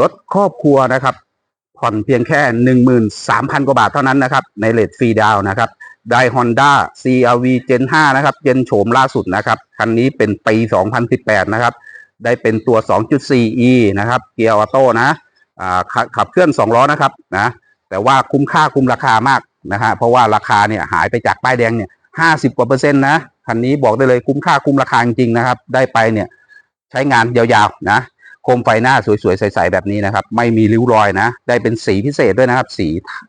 รถครอบครัวนะครับ ผ่อนเพียงแค่หนึ่งหมื่นสามพันกว่าบาทเท่านั้นนะครับ ในเลทฟรีดาวนะครับ ได้ Honda CRV Gen 5 นะครับ Gen โฉมล่าสุดนะครับ คันนี้เป็นปี 2018 นะครับ ได้เป็นตัว 2.4e นะครับ เกียร์ออโต้นะขับขับเคลื่อน 2 ล้อนะครับนะ แต่ว่าคุ้มค่าคุ้มราคามากนะฮะ เพราะว่าราคาเนี่ยหายไปจากป้ายแดงเนี่ย 50 กว่าเปอร์เซ็นต์นะ คันนี้บอกได้เลยคุ้มค่าคุ้มราคาจริงๆนะครับ ได้ไปเนี่ยใช้งานยาวๆนะ โคมไฟหน้าสวยๆใสๆแบบนี้นะครับ ไม่มีริ้วรอยนะ ได้เป็นสีพิเศษด้วยนะครับ สี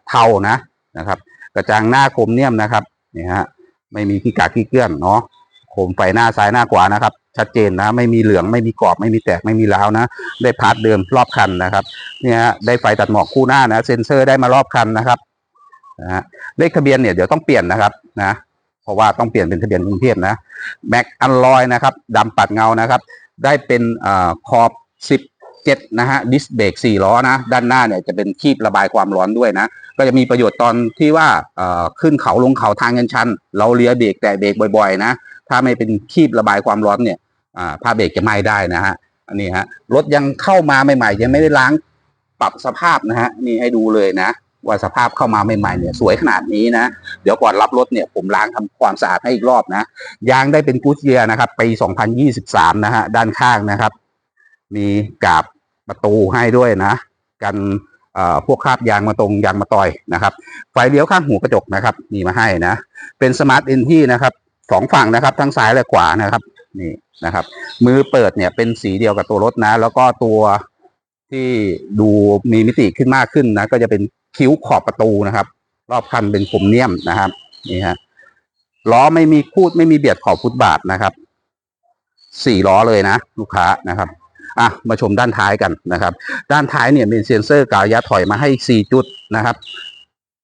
เทานะนะครับ กระจังหน้าโครเมียมนะครับนี่ฮะไม่มีขี้กากขี้เกลื่อนเนาะโคมไฟหน้าซ้ายหน้าขวานะครับ ชัดเจนนะ ไม่มีเหลืองไม่มีกรอบไม่มีแตกไม่มีร้าวนะ ได้พาร์ทเดิมรอบคันนะครับเนี่ยฮะได้ไฟตัดหมอกคู่หน้านะเซ็นเซอร์ได้มารอบคันนะครับนะฮะเลขทะเบียนเนี่ยเดี๋ยวต้องเปลี่ยนนะครับนะเพราะว่าต้องเปลี่ยนเป็นทะเบียนกรุงเทพนะแม็กอันลอยนะครับดำปัดเงานะครับ ได้เป็นอ่าขอบ 17นะฮะดิสเบรก4ล้อนะด้านหน้าเนี่ยจะเป็นคีบระบายความร้อนด้วยนะ ก็จะมีประโยชน์ตอนที่ว่าขึ้นเขาลงเขาทางเงินชัน เราเลียเบรกแต่เบรกบ่อยๆนะถ้าไม่เป็นคีบระบายความร้อนเนี่ยผ้าเบรกจะไหม้ได้นะฮะอันนี้ฮะรถยังเข้ามาใหม่ๆยังไม่ได้ล้างปรับสภาพนะฮะนี่ให้ดูเลยนะ ว่าสภาพเข้ามาใหม่ๆเนี่ยสวยขนาดนี้นะ เดี๋ยวก่อนรับรถเนี่ยผมล้างทำความสะอาดให้อีกรอบนะยางได้เป็นกูดเยียนะครับปี 2023 นะฮะด้านข้างนะครับ มีกาบประตูให้ด้วยนะ กันพวกคราบยางมาตรงยางมาต่อยนะครับ ไฟเลี้ยวข้างหูกระจกนะครับ มีมาให้นะ เป็นสมาร์ทเอนที่นะครับสองฝั่งนะครับ ทั้งซ้ายและขวานะครับ นี่นะครับ มือเปิดเนี่ยเป็นสีเดียวกับตัวรถนะ แล้วก็ตัวที่ดูมีมิติขึ้นมากขึ้นนะ ก็จะเป็นคิ้วขอบประตูนะครับ รอบคันเป็นโครเมียมนะครับ นี่ฮะล้อไม่มีคูดไม่มีเบียดขอบฟุตบาทนะครับสี่ล้อเลยนะ ลูกค้านะครับ อะมาชมด้านท้ายกันนะครับ ด้านท้ายเนี่ยมีเซ็นเซอร์กายะถอยมาให้สี่จุดนะครับ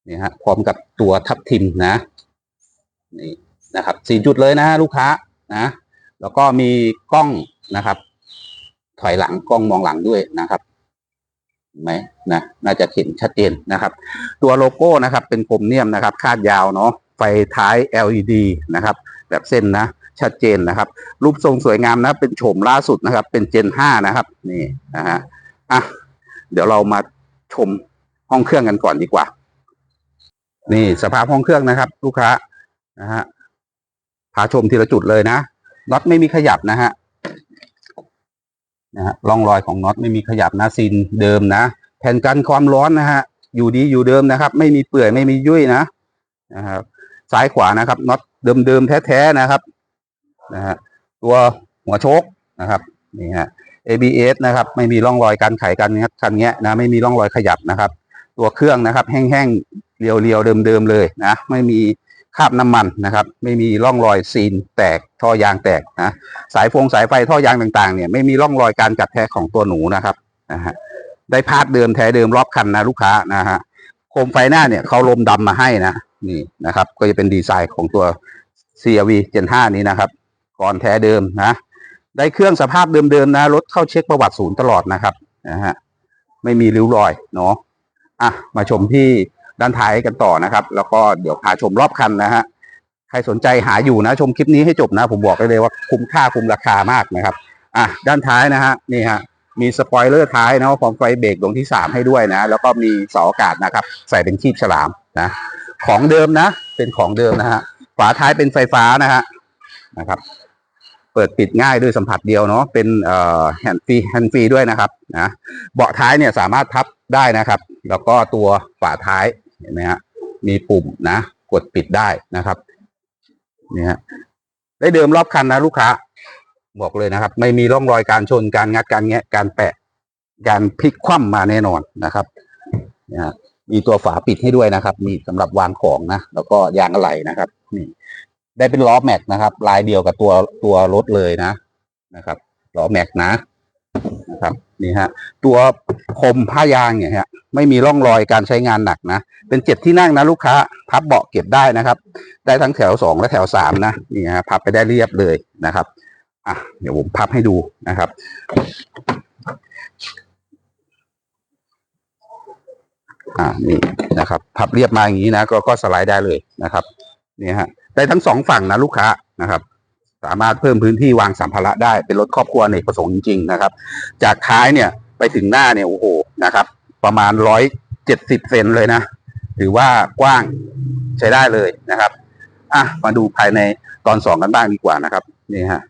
นี่ฮะพร้อมกับตัวทับทิมนะนี่นะครับสี่จุดเลยนะลูกค้านะแล้วก็มีกล้องนะครับ ถอยหลังกล้องมองหลังด้วยนะครับเห็นไหมนะน่าจะเห็นชัดเจนนะครับ ตัวโลโก้นะครับ เป็นโครเมียมนะครับ คาดยาวเนาะไฟท้าย LED นะครับ แบบเส้นนะ ชัดเจนนะครับ รูปทรงสวยงามนะ เป็นโฉมล่าสุดนะครับ เป็นเจน5นะครับ นี่นะฮะอะเดี๋ยวเรามาชมห้องเครื่องกันก่อนดีกว่า นี่สภาพห้องเครื่องนะครับ ลูกค้านะฮะพาชมทีละจุดเลยนะน็อตไม่มีขยับนะฮะนะฮะร่องรอยของน็อตไม่มีขยับนะซีนเดิมนะแผ่นกันความร้อนนะฮะอยู่ดีอยู่เดิมนะครับ ไม่มีเปื่อยไม่มียุ่ยนะนะครับซ้ายขวานะครับน็อตเดิมๆแท้ๆนะครับ นะฮะตัวหัวโชคนะครับนี่ฮะ ABS นะครับ ไม่มีร่องรอยการไขกันงัดคันแงะนะไม่มีร่องรอยขยับนะครับ ตัวเครื่องนะครับ แห้งๆเรียวๆเดิมๆเลยนะไม่มีคราบน้ำมันนะครับ ไม่มีร่องรอยซีนแตกท่อยางแตกนะสายฟงสายไฟท่อยางต่างๆเนี่ยไม่มีร่องรอยการกัดแทะของตัวหนูนะครับนะฮะได้พาร์ทเดิมแท้เดิมรอบคันนะลูกค้านะฮะโคมไฟหน้าเนี่ยเขาลมดำมาให้นะนี่นะครับ ก็จะเป็นดีไซน์ของตัว CRV Gen 5นี้นะครับ ก่อนแท้เดิมนะ ได้เครื่องสภาพเดิมๆนะรถเข้าเช็คประวัติศูนย์ตลอดนะครับนะฮะไม่มีริ้วรอยเนาะอะมาชมที่ด้านท้ายกันต่อนะครับ แล้วก็เดี๋ยวพาชมรอบคันนะฮะใครสนใจหาอยู่นะ ชมคลิปนี้ให้จบนะ ผมบอกได้เลยว่าคุ้มค่าคุ้มราคามากนะครับอะด้านท้ายนะฮะนี่ฮะมีสปอยเลอร์ท้ายนะพร้อมไฟเบรกดวงที่สามให้ด้วยนะ แล้วก็มีเสาอากาศนะครับ ใส่เป็นคีบฉลามนะของเดิมนะ เป็นของเดิมนะฮะฝาท้ายเป็นไฟฟ้านะฮะนะครับ เปิดปิดง่ายด้วยสัมผัสเดียวเนาะเป็นแฮนด์ฟรีแฮนด์ฟรีด้วยนะครับนะเบาะท้ายเนี่ยสามารถพับได้นะครับ แล้วก็ตัวฝาท้ายเห็นไหมฮะมีปุ่มนะกดปิดได้นะครับนี่ฮะได้เดิมรอบคันนะลูกค้าบอกเลยนะครับ ไม่มีร่องรอยการชนการงัดการแงะการแปะ การพลิกคว่ำมาแน่นอนนะครับนะฮะมีตัวฝาปิดให้ด้วยนะครับ มีสำหรับวางของนะแล้วก็ยางอะไหล่นะครับ นี่ ได้เป็นล้อแม็กนะครับ ลายเดียวกับตัวตัวรถเลยนะนะครับล้อแม็กนะนะครับนี่ฮะตัวคมผ้ายางเนี่ยฮะไม่มีร่องรอยการใช้งานหนักนะ เป็นเจ็ดที่นั่งนะลูกค้า พับเบาะเก็บได้นะครับ ได้ทั้งแถวสองและแถวสามนะนี่ฮะพับไปได้เรียบเลยนะครับอะเดี๋ยวผมพับให้ดูนะครับ อ่านี่นะครับ พับเรียบมาอย่างนี้นะก็ก็สไลด์ได้เลยนะครับ นี่ฮะ ได้ทั้งสองฝั่งนะลูกค้านะครับ สามารถเพิ่มพื้นที่วางสัมภาระได้เป็นรถครอบครัวในประสงค์จริงๆนะครับ จากท้ายเนี่ยไปถึงหน้าเนี่ยโอ้โหนะครับ ประมาณร้อยเจ็ดสิบเซนเลยนะถือว่ากว้างใช้ได้เลยนะครับอะมาดูภายในตอนสองกันบ้างดีกว่านะครับนี่ฮะ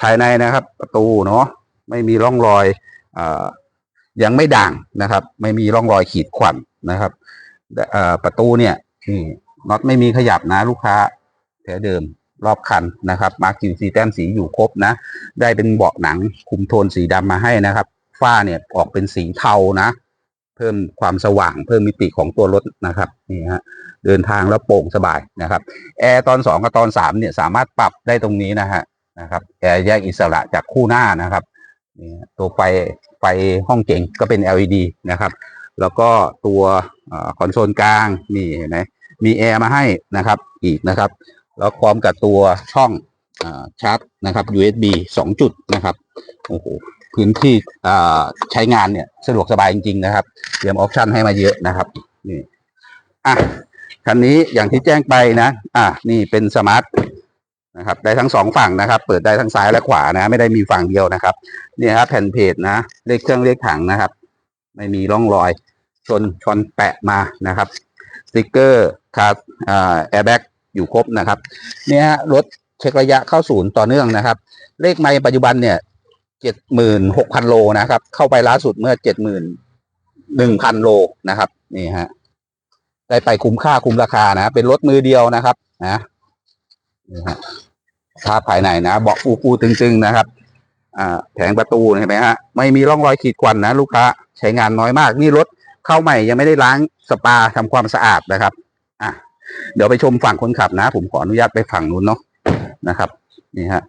ภายในนะครับ ประตูเนาะไม่มีร่องรอยเอ่อยังไม่ด่างนะครับ ไม่มีร่องรอยขีดข่วนนะครับประตูเนี่ยนี่น็อตไม่มีขยับนะลูกค้า แถวเดิมรอบคันนะครับ มาร์กินสีแต้มสีอยู่ครบนะ ได้เป็นเบาะหนังคุมโทนสีดำมาให้นะครับ ฝ้าเนี่ยออกเป็นสีเทานะ เพิ่มความสว่างเพิ่มมิติของตัวรถนะครับนี่ฮะเดินทางแล้วโปร่งสบายนะครับแอร์ตอนสองกับตอนสามเนี่ยสามารถปรับได้ตรงนี้นะฮะนะครับแอร์แยกอิสระจากคู่หน้านะครับนี่ตัวไฟไฟห้องเก๋งก็เป็น LED นะครับ แล้วก็ตัวคอนโซลกลางนี่เห็นไหมมีแอร์มาให้นะครับอีกนะครับ แล้วพร้อมกับตัวช่องอชาร์จนะครับ USB สองจุดนะครับโอ้โหพื้นที่ใช้งานเนี่ยสะดวกสบายจริง ๆ นะครับเตรียมออปชันให้มาเยอะนะครับนี่อะคันนี้อย่างที่แจ้งไปนะ อะนี่เป็นสมาร์ทนะครับ ได้ทั้งสองฝั่งนะครับ เปิดได้ทั้งซ้ายและขวานะ ไม่ได้มีฝั่งเดียวนะครับเนี่ยครับแผ่นเพจนะเลขเครื่องเลขถังนะครับ ไม่มีร่องรอยชนชนแปะมานะครับสติกเกอร์คาร์แอร์แบ็ก อยู่ครบนะครับ เนี่ยฮะรถเช็คระยะเข้าศูนย์ต่อเนื่องนะครับ เลขไมล์ปัจจุบันเนี่ยเจ็ดหมื่นหกพันโลนะครับ เข้าไปล่าสุดเมื่อเจ็ดหมื่นหนึ่งพันโลนะครับ นี่ฮะได้ไปคุ้มค่าคุ้มราคานะ เป็นรถมือเดียวนะครับนะนี่ฮะภาพภายในนะเบาะฟูฟูตึงๆนะครับอ่าแผงประตูเห็นไหมฮะไม่มีร่องรอยขีดข่วนนะ ลูกค้าใช้งานน้อยมาก นี่รถเข้าใหม่ยังไม่ได้ล้างสปาทำความสะอาดนะครับ อะ เดี๋ยวไปชมฝั่งคนขับนะ ผมขออนุญาตไปฝั่งนู้นเนาะนะครับ นี่ฮะ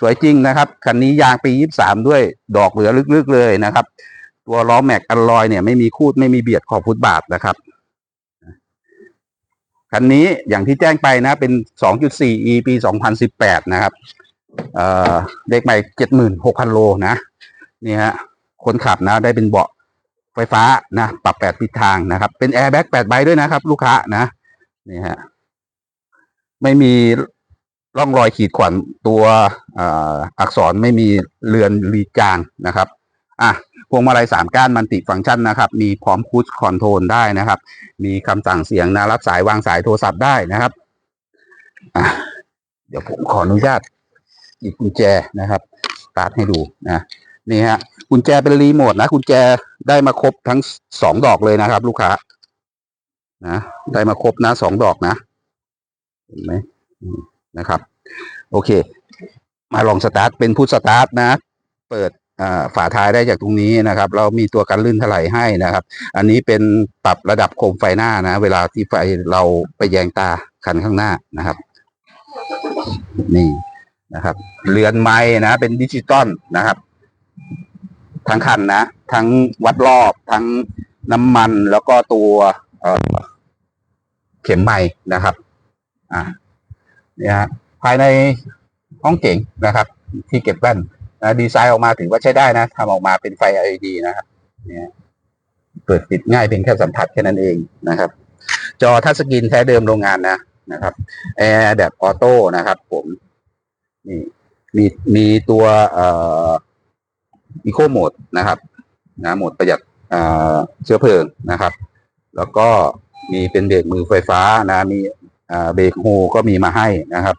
สวยจริงนะครับ คันนี้ยางปียี่สามด้วยดอกเหลือลึกๆเลยนะครับ ตัวล้อแม็กอลลอยเนี่ยไม่มีคูดไม่มีเบียดขอบฟุตบาทนะครับคันนี้อย่างที่แจ้งไปนะ เป็น 2.4 e ปี 2018 นะครับ เอ่อเลขใหม่ 76,000 โลนะ นี่ฮะ คนขับนะ ได้เป็นเบาะไฟฟ้านะ ปรับ 8 ทิศทางนะครับ เป็นแอร์แบ็ก8ใบด้วยนะครับ ลูกค้านะ นี่ฮะ ไม่มีร่องรอยขีดข่วนตัวอ,อักษรไม่มีเลือนรีจางนะครับ อะพวงมาลัยสามก้านมันติฟังก์ชันนะครับ มีพร้อมคูชคอนโทรลได้นะครับ มีคำสั่งเสียงนะรับสายวางสายโทรศัพท์ได้นะครับอะเดี๋ยวผมขออนุญาตหยิบกุญแจนะครับสตาร์ทให้ดูนะนี่ฮะกุญแจเป็นรีโมทนะกุญแจได้มาครบทั้งสองดอกเลยนะครับ ลูกค้า นะได้มาครบนะสองดอกนะเห็นไหมนะครับ โอเค มาลองสตาร์ทเป็นพุทสตาร์ทนะ เปิดฝาท้ายได้จากตรงนี้นะครับ เรามีตัวกันลื่นถลายให้นะครับ อันนี้เป็นปรับระดับโคมไฟหน้านะ เวลาที่ไฟเราไปแยงตาคันข้างหน้านะครับ นี่นะครับ เรือนไม้นะ เป็นดิจิตอลนะครับ ทั้งคันนะ ทั้งวัดรอบ ทั้งน้ำมันแล้วก็ตัว เข็มไม้นะครับ อ่าเนี่ยภายในห้องเก๋งนะครับ ที่เก็บแว่นนะดีไซน์ออกมาถือว่าใช้ได้นะทำออกมาเป็นไฟ LED นะครับ เนี่ยเปิดปิดง่ายเพียงแค่สัมผัสแค่นั้นเองนะครับ จอทัชสกรีนแท้เดิมโรงงานนะนะครับแอร์แบบออโต้นะครับ ผมนี่มีมีตัวเอ่ออีโคโหมดนะครับนะโหมดประหยัดเอ่อเชื้อเพลิงนะครับ แล้วก็ มีเป็นเบรกมือไฟฟ้านะ มีเบรกโฮก็มีมาให้นะครับ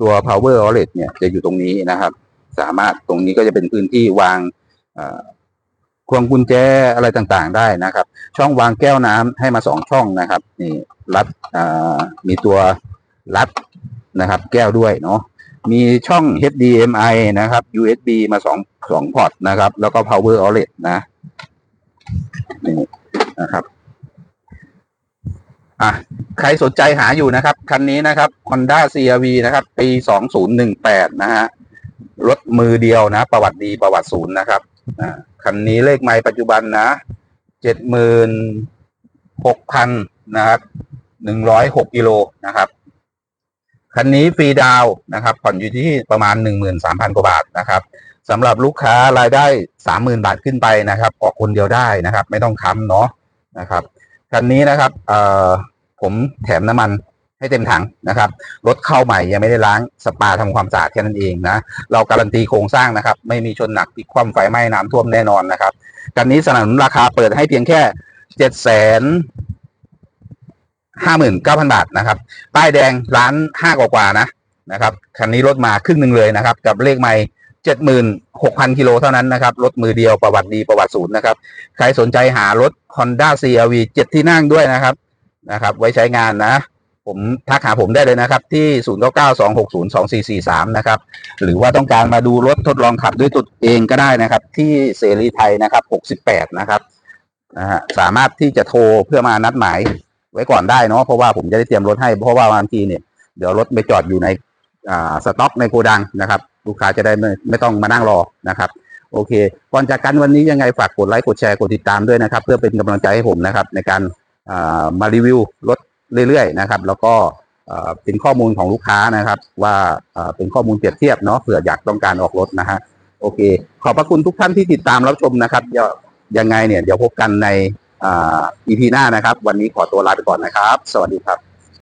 ตัว power outlet เนี่ยจะอยู่ตรงนี้นะครับ สามารถตรงนี้ก็จะเป็นพื้นที่วางควงกุญแจอะไรต่างๆ ได้นะครับ ช่องวางแก้วน้ำให้มาสองช่องนะครับนี่รัดมีตัวรัดนะครับ แก้วด้วยเนาะมีช่อง HDMI นะครับ USB มาสองสองพอร์ตนะครับ แล้วก็ power outlet นะนี่นะครับ อะใครสนใจหาอยู่นะครับ คันนี้นะครับ Honda CRV นะครับ ปี 2018 นะฮะ รถมือเดียวนะ ประวัติดีประวัติศูนย์นะครับอ่าคันนี้เลขไม่ปัจจุบันนะ 76,000 นะครับ 106กิโลนะครับ คันนี้ฟรีดาวน์นะครับ ผ่อนอยู่ที่ประมาณ 13,000 กว่าบาทนะครับสำหรับลูกค้ารายได้ 30,000 บาทขึ้นไปนะครับ ออกคนเดียวได้นะครับ ไม่ต้องค้ำเนาะนะครับคันนี้นะครับเอ่อ ผมแถมน้ำมันให้เต็มถังนะครับรถเข้าใหม่ยังไม่ได้ล้างสปาทำความสะอาดแค่นั้นเองนะเราการันตีโครงสร้างนะครับ ไม่มีชนหนักพิกคว่ำไฟไหม้น้ำท่วมแน่นอนนะครับกันนี้สนับสนุนราคาเปิดให้เพียงแค่เจ็ดแสนห้าหมื่นเก้าพันบาทนะครับป้ายแดงร้านห้ากว่าๆนะนะครับคันนี้ลดมาครึ่งหนึ่งเลยนะครับ กับเลขไม่เจ็ดหมื่นหกพันกิโลเท่านั้นนะครับรถมือเดียวประวัติดีประวัติศูนย์นะครับใครสนใจหารถ Honda CRV 7 ที่นั่งด้วยนะครับ นะครับ ไว้ใช้งานนะ ผมทักหาผมได้เลยนะครับ ที่ 0 9 9 2 6 0 2 4 4 3 นะครับ หรือว่าต้องการมาดูรถทดลองขับด้วยตัวเองก็ได้นะครับ ที่เสรีไทยนะครับ 68 นะครับนะฮะสามารถที่จะโทรเพื่อมานัดหมายไว้ก่อนได้เนาะเพราะว่าผมจะได้เตรียมรถให้เพราะว่าบางทีเนี่ยเดี๋ยวรถไปจอดอยู่ในอ่าสต็อกในโกดังนะครับ ลูกค้าจะได้ไม่ไม่ต้องมานั่งรอนะครับ โอเค ก่อนจากกันวันนี้ยังไงฝากกดไลค์กดแชร์กดติดตามด้วยนะครับ เพื่อเป็นกำลังใจให้ผมนะครับในการ มารีวิวรถเรื่อยๆนะครับ แล้วก็เป็นข้อมูลของลูกค้านะครับ ว่าเป็นข้อมูลเปรียบเทียบเนาะเผื่ออยากต้องการออกรถนะฮะโอเค ขอบพระคุณทุกท่านที่ติดตามรับชมนะครับย,ยังไงเนี่ยเดี๋ยวพบกันในอีพีหน้านะครับ วันนี้ขอตัวลาไปก่อนนะครับ สวัสดีครับ